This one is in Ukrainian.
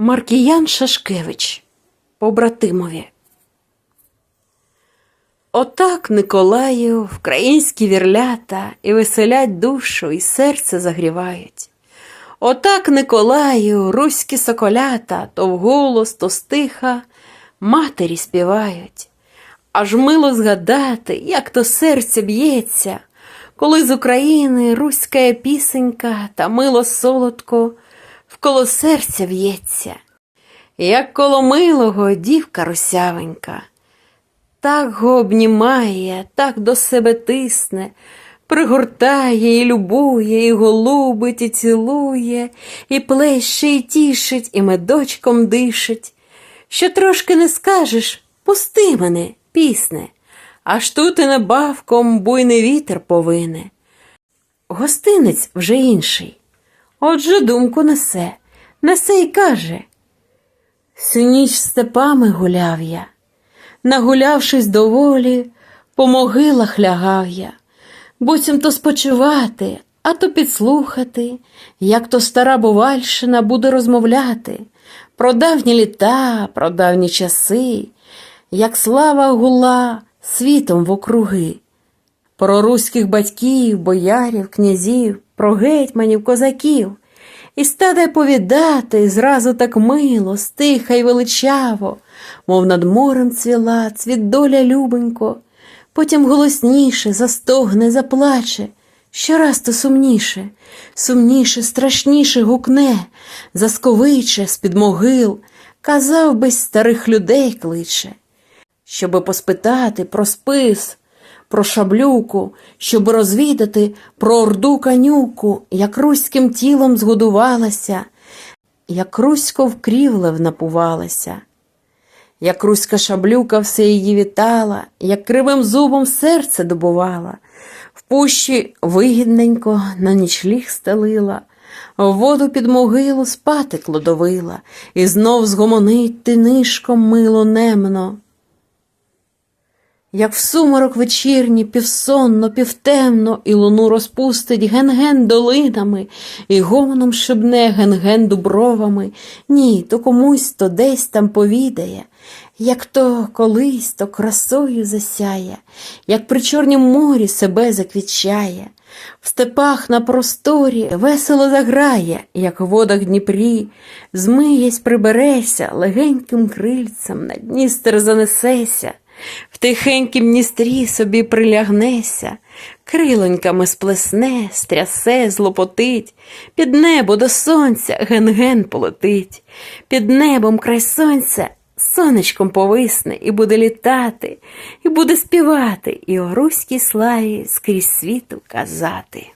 Маркіян Шашкевич побратимові. Отак Николаю вкраїнські вірлята і веселять душу, і серце загрівають. Отак Николаю руські соколята то вголос, то стиха матері співають. Аж мило згадати, як то серце б'ється, коли з України руська пісенька та мило солодко вколо серця в'ється, як коло милого дівка русявенька. Так го обнімає, так до себе тисне, пригортає і любує, і голубить, і цілує, і плеще, і тішить, і медочком дишить. Що трошки не скажеш, пусти мене, пісне, аж тут і небавком буйний вітер повине. Гостинець вже інший. Отже думку несе, несе й каже. Всю ніч степами гуляв я, нагулявшись доволі, по могилах лягав я, буцім то спочивати, а то підслухати, як то стара бувальщина буде розмовляти про давні літа, про давні часи, як слава гула світом в округи. Про руських батьків, боярів, князів, про гетьманів, козаків. І стаде повідати зразу так мило, стиха й величаво, мов над морем цвіла, цвіт доля любенько, потім голосніше застогне, заплаче, щораз то сумніше, сумніше, страшніше гукне, засковиче з-під могил, казав би старих людей кличе, щоби поспитати про спис про шаблюку, щоб розвідати про орду канюку, як руським тілом згодувалася, як русько в крівлев напувалася, як руська шаблюка все її вітала, як кривим зубом серце добувала, в пущі вигідненько на нічліг стелила, в воду під могилу спати кладовила, і знов згомонить тинишком мило немно. Як в суморок вечірні, півсонно, півтемно, і луну розпустить ген-ген долинами, і гомоном шибне ген-ген дубровами, ні, то комусь то десь там повідає, як то колись то красою засяє, як при чорнім морі себе заквічає, в степах на просторі весело заграє, як в водах Дніпрі, змиєсь прибереся, легеньким крильцем на Дністер занесеся. В тихенькім Дністрі собі прилягнеся, крилоньками сплесне, стрясе, злопотить, під небо до сонця ген-ген полетить, під небом край сонця сонечком повисне і буде літати, і буде співати, і о руській славі скрізь світу казати.